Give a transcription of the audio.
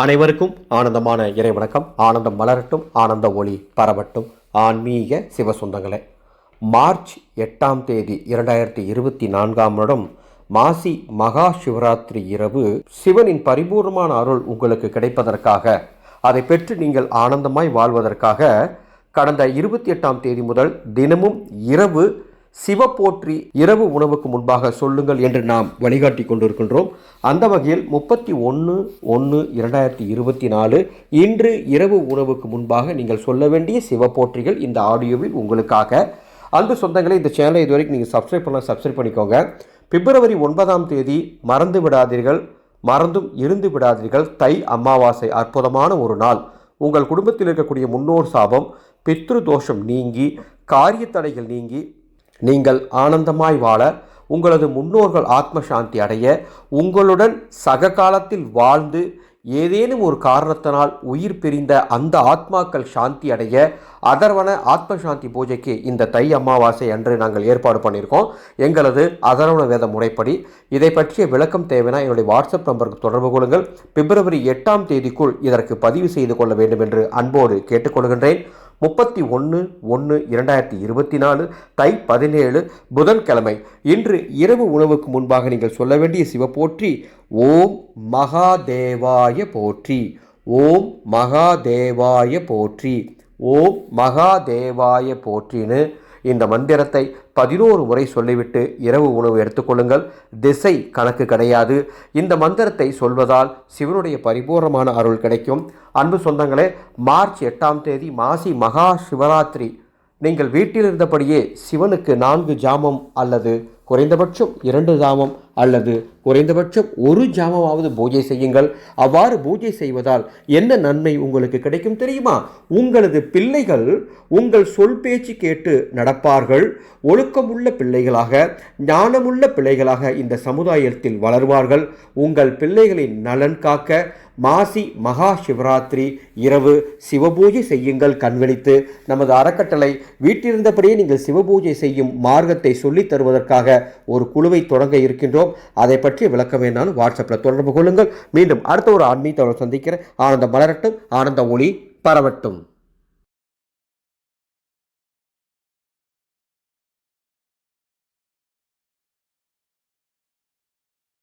அனைவருக்கும் ஆனந்தமான இறை வணக்கம் ஆனந்தம் மலரட்டும் ஆனந்த ஒளி பரவட்டும். ஆன்மீக சிவசொந்தங்களே மார்ச் எட்டாம் தேதி இரண்டாயிரத்தி இருபத்தி நான்காம் வருடம் மாசி மகா சிவராத்திரி இரவு சிவனின் பரிபூர்ணமான அருள் உங்களுக்கு கிடைப்பதற்காக அதை பெற்று நீங்கள் ஆனந்தமாய் வாழ்வதற்காக கடந்த இருபத்தி எட்டாம் தேதி முதல் தினமும் இரவு சிவ போற்றி இரவு உணவுக்கு முன்பாக சொல்லுங்கள் என்று நாம் வழிகாட்டி கொண்டிருக்கின்றோம். அந்த வகையில் முப்பத்தி ஒன்று ஒன்று இரண்டாயிரத்தி இருபத்தி நாலு இன்று இரவு உணவுக்கு முன்பாக நீங்கள் சொல்ல வேண்டிய சிவ போற்றிகள் இந்த ஆடியோவில் உங்களுக்காக. அன்பு சொந்தங்களை இந்த சேனலை இதுவரைக்கும் நீங்கள் சப்ஸ்கிரைப் பண்ண சப்ஸ்கிரைப் பண்ணிக்கோங்க. பிப்ரவரி ஒன்பதாம் தேதி மறந்து விடாதீர்கள். மறந்தும் இருந்து விடாதீர்கள். தை அமாவாசை அற்புதமான ஒரு நாள். உங்கள் குடும்பத்தில் இருக்கக்கூடிய முன்னோர் சாபம் பித்ரு தோஷம் நீங்கி காரிய தடைகள் நீங்கி நீங்கள் ஆனந்தமாய் வாழ உங்களது முன்னோர்கள் ஆத்ம சாந்தி அடைய உங்களுடன் சக காலத்தில் வாழ்ந்து ஏதேனும் ஒரு காரணத்தினால் உயிர் பிரிந்த அந்த ஆத்மாக்கள் சாந்தி அடைய அதர்வன ஆத்ம சாந்தி பூஜைக்கு இந்த தை அமாவாசை அன்று நாங்கள் ஏற்பாடு பண்ணியிருக்கோம். எங்களது அதர்வன வேத முறைப்படி இதை பற்றிய விளக்கம் தேவைனா என்னுடைய வாட்ஸ்அப் நம்பருக்கு தொடர்பு கொள்ளுங்கள். பிப்ரவரி எட்டாம் தேதிக்குள் இதற்கு பதிவு செய்து கொள்ள வேண்டும் என்று அன்போடு கேட்டுக்கொள்கின்றேன். முப்பத்தி ஒன்று ஒன்று இரண்டாயிரத்தி இருபத்தி நாலு தை பதினேழு புதன்கிழமை. இன்று இரவு உணவுக்கு முன்பாக நீங்கள் சொல்ல வேண்டிய சிவ போற்றி ஓம் மகாதேவாய போற்றி. ஓம் மகாதேவாய போற்றி. ஓம் மகாதேவாய போற்றின்னு இந்த மந்திரத்தை பதினோரு முறை சொல்லிவிட்டு இரவு உணவு எடுத்துக்கொள்ளுங்கள் திசை கணக்கு கிடையாது. இந்த மந்திரத்தை சொல்வதால் சிவனுடைய பரிபூர்ணமான அருள் கிடைக்கும். அன்பு சொந்தங்களே மார்ச் எட்டாம் தேதி மாசி மகா சிவராத்திரி. நீங்கள் வீட்டில் இருந்தபடியே சிவனுக்கு நான்கு ஜாமம் அல்லது குறைந்தபட்சம் இரண்டு ஜாமம் அல்லது குறைந்தபட்சம் ஒரு ஜாமமாவது பூஜை செய்யுங்கள். அவ்வாறு பூஜை செய்வதால் என்ன நன்மை உங்களுக்கு கிடைக்கும் தெரியுமா? உங்களது பிள்ளைகள் உங்கள் சொல் பேச்சு கேட்டு நடப்பார்கள். ஒழுக்கமுள்ள பிள்ளைகளாக ஞானமுள்ள பிள்ளைகளாக இந்த சமுதாயத்தில் வளர்வார்கள். உங்கள் பிள்ளைகளின் நலன் காக்க மாசி மகா சிவராத்திரி இரவு சிவபூஜை செய்யுங்கள். கண்விழித்து நமது அறக்கட்டளை வீட்டிருந்தபடியே நீங்கள் சிவபூஜை செய்யும் மார்க்கத்தை சொல்லித் தருவதற்காக ஒரு குழுவை தொடங்க இருக்கின்றோம். அதை பற்றி விளக்க வேண்டாம் வாட்ஸ்அப்பில் தொடர்பு கொள்ளுங்கள். மீண்டும் அடுத்த ஒரு ஆன்மீகத்தோடு சந்திக்கிற ஆனந்த மலரட்டும் ஆனந்த ஒளி பரவட்டும்.